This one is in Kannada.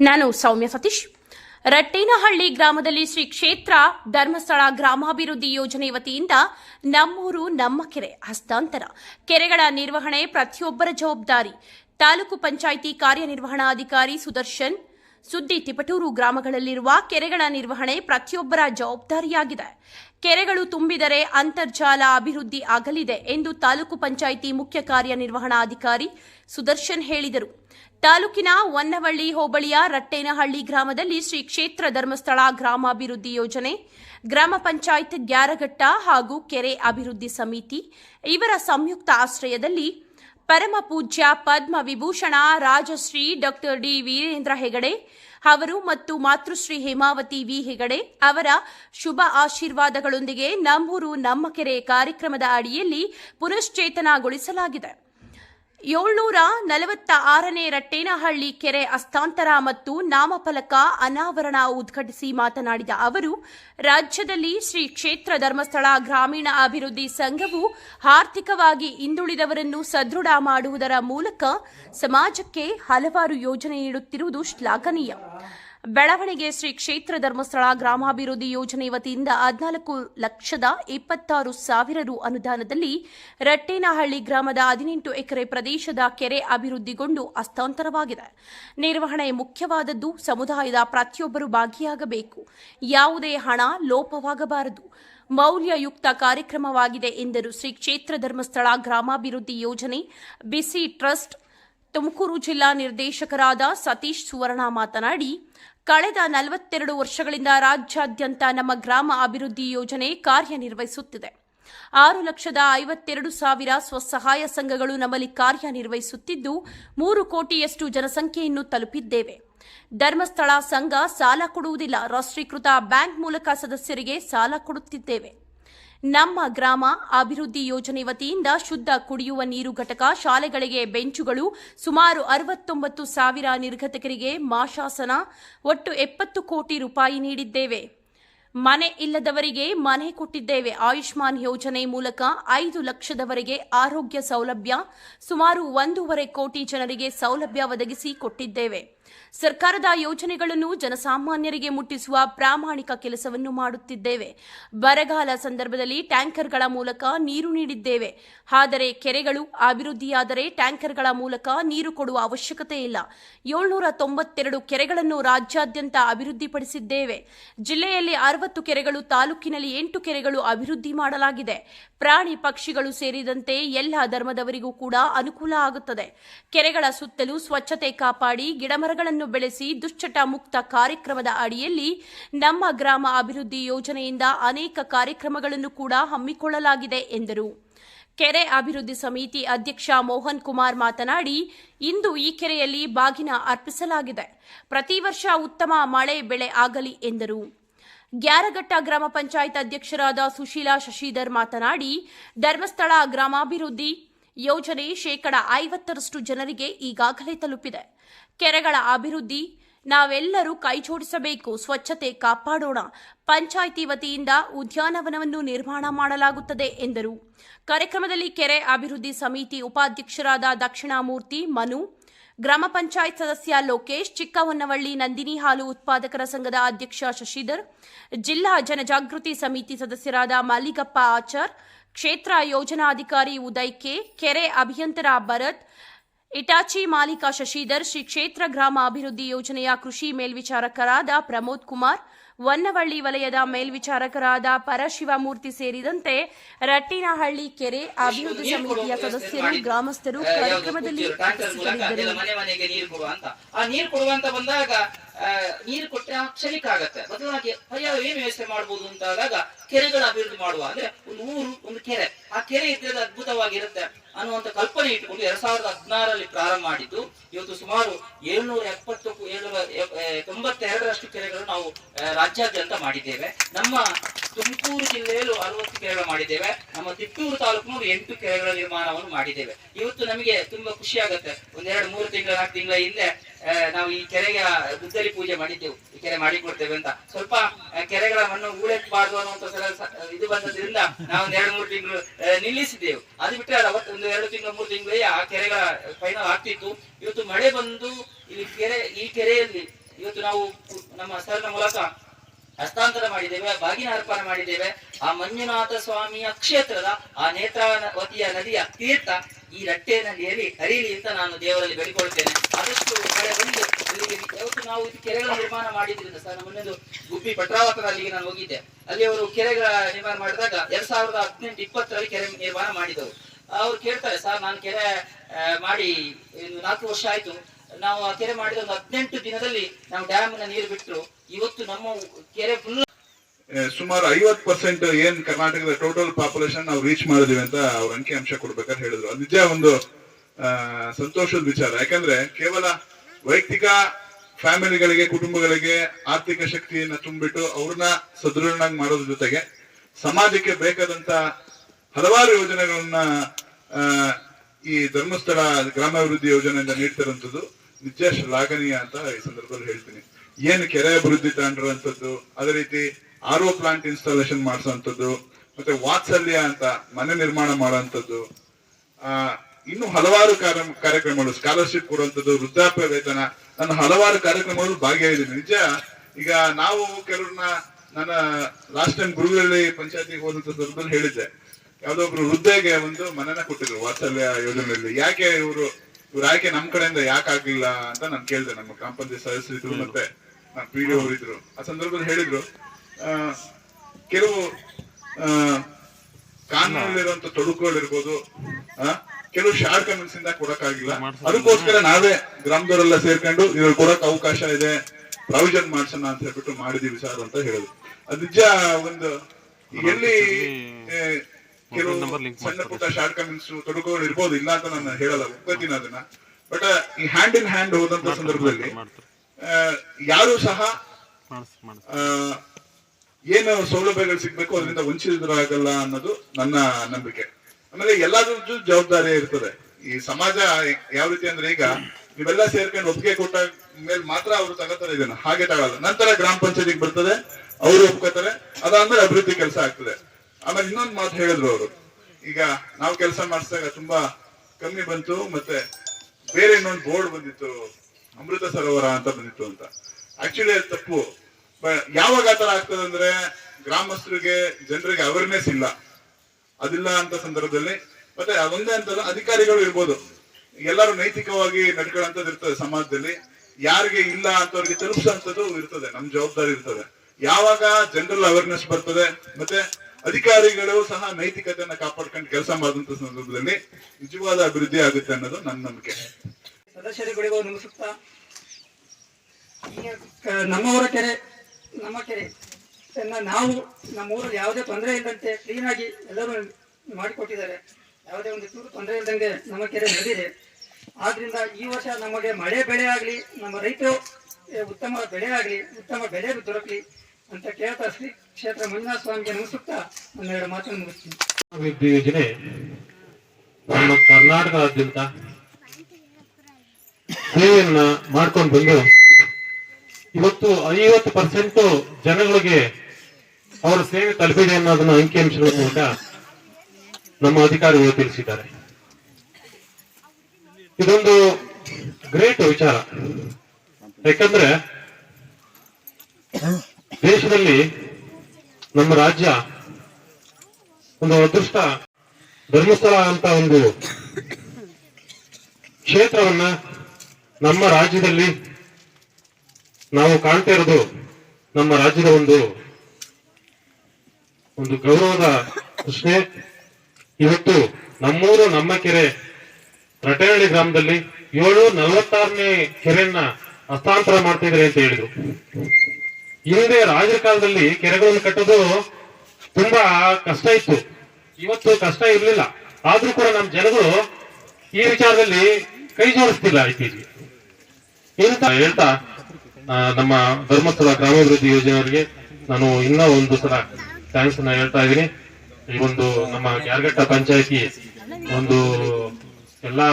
ನಾನು ಸೌಮ್ಯ ಸತೀಶ್. ರಟ್ಟೇನಹಳ್ಳಿ ಗ್ರಾಮದಲ್ಲಿ ಶ್ರೀ ಕ್ಷೇತ್ರ ಧರ್ಮಸ್ಥಳ ಗ್ರಾಮಾಭಿವೃದ್ಧಿ ಯೋಜನೆ ವತಿಯಿಂದ ನಮ್ಮೂರು ನಮ್ಮ ಕೆರೆ ಹಸ್ತಾಂತರ. ಕೆರೆಗಳ ನಿರ್ವಹಣೆ ಪ್ರತಿಯೊಬ್ಬರ ಜವಾಬ್ದಾರಿ. ತಾಲೂಕು ಪಂಚಾಯಿತಿ ಕಾರ್ಯನಿರ್ವಹಣಾಧಿಕಾರಿ ಸುದರ್ಶನ್. ಸುದ್ದಿ ತಿಪಟೂರು ಗ್ರಾಮಗಳಲ್ಲಿರುವ ಕೆರೆಗಳ ನಿರ್ವಹಣೆ ಪ್ರತಿಯೊಬ್ಬರ ಜವಾಬ್ದಾರಿಯಾಗಿದೆ. ಕೆರೆಗಳು ತುಂಬಿದರೆ ಅಂತರ್ಜಾಲ ಅಭಿವೃದ್ಧಿ ಆಗಲಿದೆ ಎಂದು ತಾಲೂಕು ಪಂಚಾಯಿತಿ ಮುಖ್ಯ ಕಾರ್ಯನಿರ್ವಹಣಾಧಿಕಾರಿ ಸುದರ್ಶನ್ ಹೇಳಿದರು. ತಾಲೂಕಿನ ಹೊನ್ನವಳ್ಳಿ ಹೋಬಳಿಯ ರಟ್ಟೇನಹಳ್ಳಿ ಗ್ರಾಮದಲ್ಲಿ ಶ್ರೀ ಕ್ಷೇತ್ರ ಧರ್ಮಸ್ಥಳ ಗ್ರಾಮಾಭಿವೃದ್ಧಿ ಯೋಜನೆ, ಗ್ರಾಮ ಪಂಚಾಯತ್ ಗ್ಯಾರಘಟ್ಟ ಹಾಗೂ ಕೆರೆ ಅಭಿವೃದ್ಧಿ ಸಮಿತಿ, ಇವರ ಸಂಯುಕ್ತ ಆಶ್ರಯದಲ್ಲಿ ಪರಮ ಪೂಜ್ಯ ಪದ್ಮ ವಿಭೂಷಣ, ರಾಜಶ್ರೀ ಡಾಕ್ಟರ್ ಡಿ ವೀರೇಂದ್ರ ಹೆಗಡೆ ಅವರು ಮತ್ತು ಮಾತೃಶ್ರೀ ಹೇಮಾವತಿ ವಿ ಹೆಗಡೆ ಅವರ ಶುಭ ಆಶೀರ್ವಾದಗಳೊಂದಿಗೆ ನಮ್ಮೂರು ನಮ್ಮ ಕೆರೆ ಕಾರ್ಯಕ್ರಮದ ಅಡಿಯಲ್ಲಿ ಪುನಶ್ಚೇತನಗೊಳಿಸಲಾಗಿದೆ. ಏಳ್ನೂರ ನಲವತ್ತ ಆರನೇ ರಟ್ಟೇನಹಳ್ಳಿ ಕೆರೆ ಹಸ್ತಾಂತರ ಮತ್ತು ನಾಮಫಲಕ ಅನಾವರಣ ಉದ್ಘಾಟಿಸಿ ಮಾತನಾಡಿದ ಅವರು, ರಾಜ್ಯದಲ್ಲಿ ಶ್ರೀ ಕ್ಷೇತ್ರ ಧರ್ಮಸ್ಥಳ ಗ್ರಾಮೀಣ ಅಭಿವೃದ್ಧಿ ಸಂಘವು ಆರ್ಥಿಕವಾಗಿ ಹಿಂದುಳಿದವರನ್ನು ಸದೃಢ ಮಾಡುವುದರ ಮೂಲಕ ಸಮಾಜಕ್ಕೆ ಹಲವಾರು ಯೋಜನೆ ನೀಡುತ್ತಿರುವುದು ಶ್ಲಾಘನೀಯ. ಬೆಳವಣಿಗೆ ಶ್ರೀ ಕ್ಷೇತ್ರ ಧರ್ಮಸ್ಥಳ ಗ್ರಾಮಾಭಿವೃದ್ಧಿ ಯೋಜನೆ ವತಿಯಿಂದ ಹದಿನಾಲ್ಕು ಲಕ್ಷದ ಇಪ್ಪತ್ತಾರು ಸಾವಿರ ರು ಅನುದಾನದಲ್ಲಿ ರಟ್ಟೇನಹಳ್ಳಿ ಗ್ರಾಮದ ಹದಿನೆಂಟು ಎಕರೆ ಪ್ರದೇಶದ ಕೆರೆ ಅಭಿವೃದ್ಧಿಗೊಂಡು ಹಸ್ತಾಂತರವಾಗಿದೆ. ನಿರ್ವಹಣೆ ಮುಖ್ಯವಾದದ್ದು, ಸಮುದಾಯದ ಪ್ರತಿಯೊಬ್ಬರು ಭಾಗಿಯಾಗಬೇಕು. ಯಾವುದೇ ಹಣ ಲೋಪವಾಗಬಾರದು. ಮೌಲ್ಯಯುಕ್ತ ಕಾರ್ಯಕ್ರಮವಾಗಿದೆ ಎಂದರು ಶ್ರೀ ಕ್ಷೇತ್ರ ಧರ್ಮಸ್ಥಳ ಗ್ರಾಮಾಭಿವೃದ್ಧಿ ಯೋಜನೆ ಬಿಸಿ ಟ್ರಸ್ಟ್. ತುಮಕೂರು ಜಿಲ್ಲಾ ನಿರ್ದೇಶಕರಾದ ಸತೀಶ್ ಸುವರ್ಣ ಮಾತನಾಡಿ ಕಳೆದ ನಲವತ್ತೆರಡು ವರ್ಷಗಳಿಂದ ರಾಜ್ಯಾದ್ಯಂತ ನಮ್ಮ ಗ್ರಾಮ ಅಭಿವೃದ್ಧಿ ಯೋಜನೆ ಕಾರ್ಯನಿರ್ವಹಿಸುತ್ತಿದೆ. ಆರು ಲಕ್ಷದ ಐವತ್ತೆರಡು ಸಾವಿರ ಸ್ವಸಹಾಯ ಸಂಘಗಳು ನಮ್ಮಲ್ಲಿ ಕಾರ್ಯನಿರ್ವಹಿಸುತ್ತಿದ್ದು, ಮೂರು ಕೋಟಿಯಷ್ಟು ಜನಸಂಖ್ಯೆಯನ್ನು ತಲುಪಿದ್ದೇವೆ. ಧರ್ಮಸ್ಥಳ ಸಂಘ ಸಾಲ ಕೊಡುವುದಿಲ್ಲ. ರಾಷ್ಟ್ರೀಕೃತ ಬ್ಯಾಂಕ್ ಮೂಲಕ ಸದಸ್ಯರಿಗೆ ಸಾಲ ಕೊಡುತ್ತಿದ್ದೇವೆ. ನಮ್ಮ ಗ್ರಾಮ ಅಭಿವೃದ್ಧಿ ಯೋಜನೆ ವತಿಯಿಂದ ಶುದ್ಧ ಕುಡಿಯುವ ನೀರು ಘಟಕ ಶಾಲೆಗಳಿಗೆ ಬೆಂಚುಗಳು, ಸುಮಾರು ಅರವತ್ತೊಂಬತ್ತು ಸಾವಿರ ನಿರ್ಗತಕರಿಗೆ ಮಾಶಾಸನ, ಒಟ್ಟು ಎಪ್ಪತ್ತು ಕೋಟಿ ರೂಪಾಯಿ ನೀಡಿದ್ದೇವೆ. ಮನೆ ಇಲ್ಲದವರಿಗೆ ಮನೆ ಕೊಟ್ಟಿದ್ದೇವೆ. ಆಯುಷ್ಮಾನ್ ಯೋಜನೆ ಮೂಲಕ ಐದು ಲಕ್ಷದವರೆಗೆ ಆರೋಗ್ಯ ಸೌಲಭ್ಯ, ಸುಮಾರು ಒಂದೂವರೆ ಕೋಟಿ ಜನರಿಗೆ ಸೌಲಭ್ಯ ಒದಗಿಸಿ ಕೊಟ್ಟಿದ್ದೇವೆ. ಸರ್ಕಾರದ ಯೋಜನೆಗಳನ್ನು ಜನಸಾಮಾನ್ಯರಿಗೆ ಮುಟ್ಟಿಸುವ ಪ್ರಾಮಾಣಿಕ ಕೆಲಸವನ್ನು ಮಾಡುತ್ತಿದ್ದೇವೆ. ಬರಗಾಲ ಸಂದರ್ಭದಲ್ಲಿ ಟ್ಯಾಂಕರ್ಗಳ ಮೂಲಕ ನೀರು ನೀಡಿದ್ದೇವೆ. ಆದರೆ ಕೆರೆಗಳು ಅಭಿವೃದ್ಧಿಯಾದರೆ ಟ್ಯಾಂಕರ್ಗಳ ಮೂಲಕ ನೀರು ಕೊಡುವ ಅವಶ್ಯಕತೆ ಇಲ್ಲ. ಏಳ್ನೂರ ತೊಂಬತ್ತೆರಡು ಕೆರೆಗಳನ್ನು ರಾಜ್ಯಾದ್ಯಂತ ಅಭಿವೃದ್ಧಿಪಡಿಸಿದ್ದೇವೆ. ಜಿಲ್ಲೆಯಲ್ಲಿ ಅರವತ್ತು ಕೆರೆಗಳು, ತಾಲೂಕಿನಲ್ಲಿ ಎಂಟು ಕೆರೆಗಳು ಅಭಿವೃದ್ಧಿ ಮಾಡಲಾಗಿದೆ. ಪ್ರಾಣಿ ಪಕ್ಷಿಗಳು ಸೇರಿದಂತೆ ಎಲ್ಲ ಧರ್ಮದವರಿಗೂ ಕೂಡ ಅನುಕೂಲ ಆಗುತ್ತದೆ. ಕೆರೆಗಳ ಸುತ್ತಲೂ ಸ್ವಚ್ಛತೆ ಕಾಪಾಡಿ ಗಿಡಮರಗಳನ್ನು ಬೆಳೆಸಿ ದುಶ್ಚಟ ಮುಕ್ತ ಕಾರ್ಯಕ್ರಮದ ಅಡಿಯಲ್ಲಿ ನಮ್ಮ ಗ್ರಾಮ ಅಭಿವೃದ್ಧಿ ಯೋಜನೆಯಿಂದ ಅನೇಕ ಕಾರ್ಯಕ್ರಮಗಳನ್ನು ಕೂಡ ಹಮ್ಮಿಕೊಳ್ಳಲಾಗಿದೆ ಎಂದರು. ಕೆರೆ ಅಭಿವೃದ್ಧಿ ಸಮಿತಿ ಅಧ್ಯಕ್ಷ ಮೋಹನ್ ಕುಮಾರ್ ಮಾತನಾಡಿ, ಇಂದು ಈ ಕೆರೆಯಲ್ಲಿ ಬಾಗಿನ ಅರ್ಪಿಸಲಾಗಿದೆ. ಪ್ರತಿ ವರ್ಷ ಉತ್ತಮ ಮಳೆ ಬೆಳೆ ಆಗಲಿ ಎಂದರು. ಗ್ಯಾರಘಟ್ಟ ಗ್ರಾಮ ಪಂಚಾಯತ್ ಅಧ್ಯಕ್ಷರಾದ ಸುಶೀಲಾ ಶಶಿಧರ್ ಮಾತನಾಡಿ, ಧರ್ಮಸ್ಥಳ ಗ್ರಾಮಾಭಿವೃದ್ಧಿ ಯೋಜನೆ ಶೇಕಡ ಐವತ್ತರಷ್ಟು ಜನರಿಗೆ ಈಗಾಗಲೇ ತಲುಪಿದೆ. ಕೆರೆಗಳ ಅಭಿವೃದ್ಧಿ, ನಾವೆಲ್ಲರೂ ಕೈಜೋಡಿಸಬೇಕು, ಸ್ವಚ್ಛತೆ ಕಾಪಾಡೋಣ, ಪಂಚಾಯಿತಿ ವತಿಯಿಂದ ಉದ್ಯಾನವನವನ್ನು ನಿರ್ಮಾಣ ಮಾಡಲಾಗುತ್ತದೆ ಎಂದರು. ಕಾರ್ಯಕ್ರಮದಲ್ಲಿ ಕೆರೆ ಅಭಿವೃದ್ಧಿ ಸಮಿತಿ ಉಪಾಧ್ಯಕ್ಷರಾದ ದಕ್ಷಿಣಾಮೂರ್ತಿ ಮನು, ಗ್ರಾಮ ಪಂಚಾಯತ್ ಸದಸ್ಯ ಲೋಕೇಶ್, ಚಿಕ್ಕಹೊನ್ನವಳ್ಳಿ ನಂದಿನಿ ಹಾಲು ಉತ್ಪಾದಕರ ಸಂಘದ ಅಧ್ಯಕ್ಷ ಶಶಿಧರ್, ಜಿಲ್ಲಾ ಜನಜಾಗೃತಿ ಸಮಿತಿ ಸದಸ್ಯರಾದ ಮಲ್ಲಿಗಪ್ಪ ಆಚಾರ್, ಕ್ಷೇತ್ರ ಯೋಜನಾಧಿಕಾರಿ ಉದಯ್ ಕೆ, ಕೆರೆ ಅಭಿಯಂತರ ಭರತ್ ಇಟಾಚಿ ಮಾಲೀಕ ಶಶಿಧರ್ ಶ್ರೀ ಕ್ಷೇತ್ರ ಗ್ರಾಮ ಅಭಿವೃದ್ಧಿ ಯೋಜನೆಯ ಕೃಷಿ ಮೇಲ್ವಿಚಾರಕರಾದ ಪ್ರಮೋದ್ ಕುಮಾರ್ ವನ್ನವಳ್ಳಿ ವಲಯದ ಮೇಲ್ವಿಚಾರಕರಾದ ಪರಶಿವಮೂರ್ತಿ ಸೇರಿದಂತೆ ರಟ್ಟಿನಹಳ್ಳಿ ಕೆರೆ ಅಭಿವೃದ್ಧಿ ಸಮಿತಿಯ ಸದಸ್ಯರು ಗ್ರಾಮಸ್ಥರು ಕಾರ್ಯಕ್ರಮದಲ್ಲಿ ನೀರು ಕೊಟ್ಟರೆ ಕ್ಷಣಿಕ ಆಗತ್ತೆ ಬದಲಾಗಿ ಪರ್ಯಾವ ಏನು ವ್ಯವಸ್ಥೆ ಮಾಡ್ಬೋದು ಅಂತ ಆದಾಗ ಕೆರೆಗಳ ಅಭಿವೃದ್ಧಿ ಮಾಡುವ. ಅಂದ್ರೆ ಒಂದು ಊರು, ಒಂದು ಕೆರೆ. ಆ ಕೆರೆ ಅದು ಅದ್ಭುತವಾಗಿರುತ್ತೆ ಅನ್ನುವಂತ ಕಲ್ಪನೆ ಇಟ್ಟುಕೊಂಡು ಎರಡ್ ಸಾವಿರದ ಹದಿನಾರರಲ್ಲಿ ಪ್ರಾರಂಭ ಮಾಡಿದ್ದು. ಇವತ್ತು ಸುಮಾರು ಏಳ್ನೂರ ಎಪ್ಪತ್ತು, ಏಳ್ನೂರ ತೊಂಬತ್ತೆರಡರಷ್ಟು ಕೆರೆಗಳು ನಾವು ರಾಜ್ಯಾದ್ಯಂತ ಮಾಡಿದ್ದೇವೆ. ನಮ್ಮ ತುಮಕೂರು ಜಿಲ್ಲೆಯಲ್ಲೂ ಅರವತ್ತು ಕೆರೆಗಳು ಮಾಡಿದ್ದೇವೆ. ನಮ್ಮ ತಿಪ್ಪೂರು ತಾಲೂಕು ಎಂಟು ಕೆರೆಗಳ ನಿರ್ಮಾಣವನ್ನು ಮಾಡಿದ್ದೇವೆ. ಇವತ್ತು ನಮಗೆ ತುಂಬಾ ಖುಷಿ ಆಗುತ್ತೆ. ಒಂದೆರಡು, ಮೂರು ತಿಂಗಳ, ನಾಲ್ಕು ತಿಂಗಳ ಹಿಂದೆ ನಾವು ಈ ಕೆರೆಗೆ ಗುದ್ದಲಿ ಪೂಜೆ ಮಾಡಿದ್ದೆವು. ಈ ಕೆರೆ ಮಾಡಿಕೊಡ್ತೇವೆ ಅಂತ. ಸ್ವಲ್ಪ ಕೆರೆಗಳ ಮಣ್ಣು ಹೂಳೆತ್ತಬಾರ್ದು ಅನ್ನುವಂತ ಇದು ಬಂದದ್ರಿಂದ ನಾವು ಒಂದ್ ಎರಡು ಮೂರು ತಿಂಗಳು ನಿಲ್ಲಿಸಿದ್ದೆವು. ಅದು ಬಿಟ್ಟರೆ ಅವತ್ತು ಒಂದು ಎರಡು ತಿಂಗಳು, ಮೂರು ತಿಂಗಳೇ ಆ ಕೆರೆಗಳ ಫೈನಲ್ ಆಗ್ತಿತ್ತು. ಇವತ್ತು ಮಳೆ ಬಂದು ಇಲ್ಲಿ ಕೆರೆ, ಈ ಕೆರೆಯಲ್ಲಿ ಇವತ್ತು ನಾವು ನಮ್ಮ ಸರ್ನ ಮೂಲಕ ಹಸ್ತಾಂತರ ಮಾಡಿದ್ದೇವೆ, ಬಾಗಿನ ಅರ್ಪಣೆ ಮಾಡಿದ್ದೇವೆ. ಆ ಮಂಜುನಾಥ ಸ್ವಾಮಿಯ ಕ್ಷೇತ್ರದ, ಆ ನೇತ್ರಾವತಿಯ ನದಿಯ ತೀರ್ಥ ಈ ರಟ್ಟೆಯ ನದಿಯಲ್ಲಿ ಹರಿಯಲಿ ಅಂತ ನಾನು ದೇವರಲ್ಲಿ ಬೇಡಿಕೊಳ್ತೇನೆ ಆದಷ್ಟು ಮಳೆ ಬಂದು ಯಾವತ್ತು ನಾವು ಇದು ಕೆರೆಗಳ ನಿರ್ಮಾಣ ಮಾಡಿದ್ರಿಂದ ಸರ್ ಮೊನ್ನೆದು ಗುಬ್ಬಿ ಪಟ್ರಾವತರ ಅಲ್ಲಿಗೆ ನಾನು ಹೋಗಿದ್ದೆ. ಅಲ್ಲಿ ಅವರು ಕೆರೆಗಳ ನಿರ್ಮಾಣ ಮಾಡಿದಾಗ ಎರಡ್ ಸಾವಿರದ ಹದಿನೆಂಟು ಇಪ್ಪತ್ತರಲ್ಲಿ ಕೆರೆ ನಿರ್ಮಾಣ ಮಾಡಿದವರು. ಅವ್ರು ಕೇಳ್ತಾರೆ, ಸರ್, ನಾನು ಕೆರೆ ಮಾಡಿ ನಾಲ್ಕು ವರ್ಷ ಆಯ್ತು. ನಾವು ಆ ಕೆರೆ ಮಾಡಿದ ಒಂದು ಹದಿನೆಂಟು ದಿನದಲ್ಲಿ ನಾವು ಡ್ಯಾಮ್ನ ನೀರು ಬಿಟ್ಟರು. ಇವತ್ತು ನಮ್ಮ ಕೆರೆ ಫುಲ್ ಸುಮಾರು ಐವತ್ ಪರ್ಸೆಂಟ್ ಏನ್ ಕರ್ನಾಟಕದ ಟೋಟಲ್ ಪಾಪ್ಯುಲೇಷನ್ ನಾವು ರೀಚ್ ಮಾಡಿದೀವಿ ಅಂತ ಅವ್ರ ಅಂಕಿ ಅಂಶ ಕೊಡ್ಬೇಕಂತ ಹೇಳಿದ್ರು. ನಿಜ ಒಂದು ಸಂತೋಷದ ವಿಚಾರ. ಯಾಕಂದ್ರೆ ಕೇವಲ ವೈಯಕ್ತಿಕ ಫ್ಯಾಮಿಲಿಗಳಿಗೆ, ಕುಟುಂಬಗಳಿಗೆ ಆರ್ಥಿಕ ಶಕ್ತಿಯನ್ನ ತುಂಬಿಟ್ಟು ಅವ್ರನ್ನ ಸದೃಢನಾಗಿ ಮಾಡೋದ್ರ ಜೊತೆಗೆ ಸಮಾಜಕ್ಕೆ ಬೇಕಾದಂತ ಹಲವಾರು ಯೋಜನೆಗಳನ್ನ ಈ ಧರ್ಮಸ್ಥಳ ಗ್ರಾಮಾಭಿವೃದ್ಧಿ ಯೋಜನೆಯಿಂದ ನೀಡ್ತಿರುವಂತದ್ದು ನಿಜ ಶ್ಲಾಘನೀಯ ಅಂತ ಈ ಸಂದರ್ಭದಲ್ಲಿ ಹೇಳ್ತೀನಿ. ಏನು ಕೆರೆ ಅಭಿವೃದ್ಧಿ ತಗೊಂಡಿರುವಂತದ್ದು ಅದೇ ರೀತಿ ಆರ್ ಒ ಪ್ಲಾಂಟ್ ಇನ್ಸ್ಟಾಲೇಷನ್ ಮಾಡಿಸುವಂತದ್ದು ಮತ್ತೆ ವಾತ್ಸಲ್ಯ ಅಂತ ಮನೆ ನಿರ್ಮಾಣ ಮಾಡುವಂಥದ್ದು, ಆ, ಇನ್ನು ಹಲವಾರು ಕಾರ್ಯ- ಕಾರ್ಯಕ್ರಮಗಳು ಸ್ಕಾಲರ್ಶಿಪ್ ಕೊಡುವಂಥದ್ದು, ವೃದ್ಧಾಪ್ಯ ವೇತನ ನನ್ನ ಹಲವಾರು ಕಾರ್ಯಕ್ರಮಗಳು ಭಾಗಿಯಾಗಿದ್ದೀನಿ. ನಿಜ, ಈಗ ನಾವು ಕೆಲವ್ರನ್ನ, ನನ್ನ ಲಾಸ್ಟ್ ಟೈಮ್ ಗುರುಗಳಲ್ಲಿ ಪಂಚಾಯತಿಗೆ ಹೋದಂತ ಸಂದರ್ಭದಲ್ಲಿ ಹೇಳಿದ್ದೆ. ಯಾವ್ದೋ ಒಬ್ರು ವೃದ್ಧೆಗೆ ಒಂದು ಮನೆನ ಕೊಟ್ಟಿದ್ರು ವಾತ್ಸಲ್ಯ ಯೋಜನೆಯಲ್ಲಿ. ಯಾಕೆ ಇವರು ಇವ್ರ ಆಯ್ಕೆ ನಮ್ ಕಡೆಯಿಂದ ಯಾಕೆ ಆಗ್ಲಿಲ್ಲ ಅಂತ ನಾನು ಕೇಳಿದೆ ನಮ್ಮ ಕಾಂಪಂಚಾಯತ್ ಪಂಚಾಯತ್ ಸದಸ್ಯರಿದ್ರು ಮತ್ತೆ ಪಿ ಡಿ ಇದ್ರು. ಆ ಸಂದರ್ಭದಲ್ಲಿ ಹೇಳಿದ್ರು ಕೆಲವು ಆ, ಕಾನೂನಲ್ಲಿರುವಂತ ತೊಡಕುಗಳಿರ್ಬೋದು ಕೆಲವು ಶಾರ್ಟ್ ಕಮೆಂಟ್ಸ್ ಇಂದ ಕೊಡಕ್ಕಾಗಿಲ್ಲ. ಅದಕ್ಕೋಸ್ಕರ ನಾವೇ ಗ್ರಾಮದವರೆಲ್ಲ ಸೇರ್ಕೊಂಡು ಇವ್ರು ಕೊಡಕ್ ಅವಕಾಶ ಇದೆ ಪ್ರಾವಿಷನ್ ಮಾಡ್ಸೋಣ ಅಂತ ಹೇಳ್ಬಿಟ್ಟು ಮಾಡಿದೀವಿ ಸರ್ ಅಂತ ಹೇಳುದು. ಅದು ನಿಜ ಒಂದು ಎಲ್ಲಿ ಕೆಲವು ಸಣ್ಣ ಪುಟ್ಟ ಶಾರ್ಟ್ ಕಮೆಂಟ್ಸ್ ತೊಡಕುಗಳು ಇರ್ಬೋದು ಇಲ್ಲ ಅಂತ ನಾನು ಹೇಳಲ್ಲ ಒಪ್ಕೋತೀನಿ ಅದನ್ನ. ಬಟ್ ಈ ಹ್ಯಾಂಡ್ ಇನ್ ಹ್ಯಾಂಡ್ ಹೋದಂತ ಸಂದರ್ಭದಲ್ಲಿ ಆ, ಯಾರು ಸಹ ಏನು ಸೌಲಭ್ಯಗಳು ಸಿಗ್ಬೇಕು ಅದರಿಂದ ವಂಚಿತರಾಗಲ್ಲ ಅನ್ನೋದು ನನ್ನ ನಂಬಿಕೆ. ಆಮೇಲೆ ಎಲ್ಲಾದ್ರದ್ದು ಜವಾಬ್ದಾರಿ ಇರ್ತದೆ. ಈ ಸಮಾಜ ಯಾವ ರೀತಿ ಅಂದ್ರೆ ಈಗ ನೀವೆಲ್ಲ ಸೇರ್ಕೊಂಡು ಒಪ್ಪಿಗೆ ಕೊಟ್ಟ ಮೇಲೆ ಮಾತ್ರ ಅವರು ತಗೋತಾರೆ ಇದನ್ನ. ಹಾಗೆ ತಗೊಳ್ಳಲ್ಲ ನಂತರ ಗ್ರಾಮ ಪಂಚಾಯತಿಗೆ ಬರ್ತದೆ, ಅವರು ಒಪ್ಕೋತಾರೆ, ಅದಾದ್ಮೇಲೆ ಅಭಿವೃದ್ಧಿ ಕೆಲಸ ಆಗ್ತದೆ. ಆಮೇಲೆ ಇನ್ನೊಂದು ಮಾತು ಹೇಳಿದ್ರು ಅವರು. ಈಗ ನಾವು ಕೆಲಸ ಮಾಡಿಸಿದಾಗ ತುಂಬಾ ಕಮ್ಮಿ ಬಂತು, ಮತ್ತೆ ಬೇರೆ ಇನ್ನೊಂದು ಬೋರ್ಡ್ ಬಂದಿತ್ತು ಅಮೃತ ಸರೋವರ ಅಂತ ಬಂದಿತ್ತು ಅಂತ. ಆಕ್ಚುಲಿ ತಪ್ಪು. ಯಾವಾಗ ಆತರ ಆಗ್ತದೆ ಅಂದ್ರೆ ಗ್ರಾಮಸ್ಥರಿಗೆ ಜನರಿಗೆ ಅವೇರ್ನೆಸ್ ಇಲ್ಲ. ಅದಿಲ್ಲ ಅಂತ ಸಂದರ್ಭದಲ್ಲಿ, ಮತ್ತೆ ಒಂದೇ ಅಂತಲ್ಲ, ಅಧಿಕಾರಿಗಳು ಇರ್ಬೋದು. ಎಲ್ಲರೂ ನೈತಿಕವಾಗಿ ನಡ್ಕೊಳ್ಳೋಂಥದ್ದು ಇರ್ತದೆ ಸಮಾಜದಲ್ಲಿ. ಯಾರಿಗೆ ಇಲ್ಲ ಅಂತವ್ರಿಗೆ ತಲುಪಿಸೋಂಥದ್ದು ಇರ್ತದೆ, ನಮ್ ಜವಾಬ್ದಾರಿ ಇರ್ತದೆ. ಯಾವಾಗ ಜನರಲ್ ಅವೇರ್ನೆಸ್ ಬರ್ತದೆ, ಮತ್ತೆ ಅಧಿಕಾರಿಗಳು ಸಹ ನೈತಿಕತೆಯನ್ನ ಕಾಪಾಡ್ಕೊಂಡು ಕೆಲಸ ಮಾಡಿದಂತ ಸಂದರ್ಭದಲ್ಲಿ ನಿಜವಾದ ಅಭಿವೃದ್ಧಿ ಆಗುತ್ತೆ ಅನ್ನೋದು ನನ್ನ ನಂಬಿಕೆ. ಸದಸ್ಯರುಗಳಿಗೂ ಕ- ನಮ್ಮ ಕೆರೆ ನಮ್ಮ ಕೆರೆ. ನಾವು ನಮ್ಮ ಊರಲ್ಲಿ ಯಾವುದೇ ತೊಂದರೆ ಇಲ್ಲದಂತೆ ಕ್ಲೀನಾಗಿ ಎಲ್ಲರೂ ಮಾಡಿಕೊಟ್ಟಿದ್ದಾರೆ. ಯಾವುದೇ ಒಂದು ಚೂರು ತೊಂದರೆ ಇಲ್ಲದಂಗೆ ನಮ್ಮ ಕೆರೆ ನಡೆದಿದೆ. ಆದ್ದರಿಂದ ಈ ವರ್ಷ ನಮಗೆ ಮಳೆ ಬೆಳೆ ಆಗಲಿ, ನಮ್ಮ ರೈತರು ಉತ್ತಮ ಬೆಳೆ ಆಗಲಿ, ಉತ್ತಮ ಬೆಳೆ ದೊರಕಲಿ ಅಂತ ಕೇಳ್ತಾ ಶ್ರೀ ಕ್ಷೇತ್ರ ಮಂಜುನಾಥ ಸ್ವಾಮಿಗೆ ನಮಿಸುತ್ತಾ ಒಂದೆರಡು ಮಾತನ್ನು ಮುಗಿಸ್ತೀನಿ. ಯೋಜನೆ ನಮ್ಮ ಕರ್ನಾಟಕದಾದ್ಯಂತ ಸೇವೆಯನ್ನ ಮಾಡ್ಕೊಂಡು ಬಂದು ಇವತ್ತು ಐವತ್ತು ಪರ್ಸೆಂಟ್ ಜನಗಳಿಗೆ ಅವರ ಸೇವೆ ತಲುಪಿದೆ ಅನ್ನೋದನ್ನ ಅಂಕಿಅಂಶಗಳ ಮೂಲಕ ನಮ್ಮ ಅಧಿಕಾರಿಗಳು ತಿಳಿಸಿದ್ದಾರೆ. ಇದೊಂದು ಗ್ರೇಟ್ ವಿಚಾರ. ಯಾಕಂದ್ರೆ ದೇಶದಲ್ಲಿ ನಮ್ಮ ರಾಜ್ಯ ಒಂದು ಅದೃಷ್ಟ ಧರ್ಮಸ್ಥಳ ಅಂತ ಒಂದು ಕ್ಷೇತ್ರವನ್ನ ನಮ್ಮ ರಾಜ್ಯದಲ್ಲಿ ನಾವು ಕಾಣ್ತಾ ಇರೋದು ನಮ್ಮ ರಾಜ್ಯದ ಒಂದು ಒಂದು ಗೌರವದ ಪ್ರಶ್ನೆ. ಇವತ್ತು ನಮ್ಮೂರು, ನಮ್ಮ ಕೆರೆ, ರಟೇಹಳ್ಳಿ ಗ್ರಾಮದಲ್ಲಿ ಏಳು ನಲವತ್ತಾರನೇ ಕೆರೆಯನ್ನ ಹಸ್ತಾಂತರ ಮಾಡ್ತಿದ್ರೆ ಅಂತ ಹೇಳಿದ್ರು. ಹಿಂದೆ ರಾಜರ ಕಾಲದಲ್ಲಿ ಕೆರೆಗಳನ್ನು ಕಟ್ಟೋದು ತುಂಬಾ ಕಷ್ಟ ಇತ್ತು. ಇವತ್ತು ಕಷ್ಟ ಇರಲಿಲ್ಲ. ಆದ್ರೂ ಕೂಡ ನಮ್ಮ ಜನಗಳು ಈ ವಿಚಾರದಲ್ಲಿ ಕೈ ಜೋಡಿಸ್ತಿಲ್ಲ ಇತ್ತೀಚೆಗೆ ಇಂತ ಹೇಳ್ತಾ ನಮ್ಮ ಧರ್ಮಸ್ಥಳ ಗ್ರಾಮಾಭಿವೃದ್ಧಿ ಯೋಜನೆಯವರಿಗೆ ನಾನು ಇನ್ನ ಒಂದು ಸಲ ಥ್ಯಾಂಕ್ಸ್ ಅನ್ನ ಹೇಳ್ತಾ ಇದ್ದೀನಿ. ಈ ಒಂದು ನಮ್ಮ ಗ್ಯಾರ್ಗಟ್ಟ ಪಂಚಾಯತಿ ಒಂದು ಎಲ್ಲಾ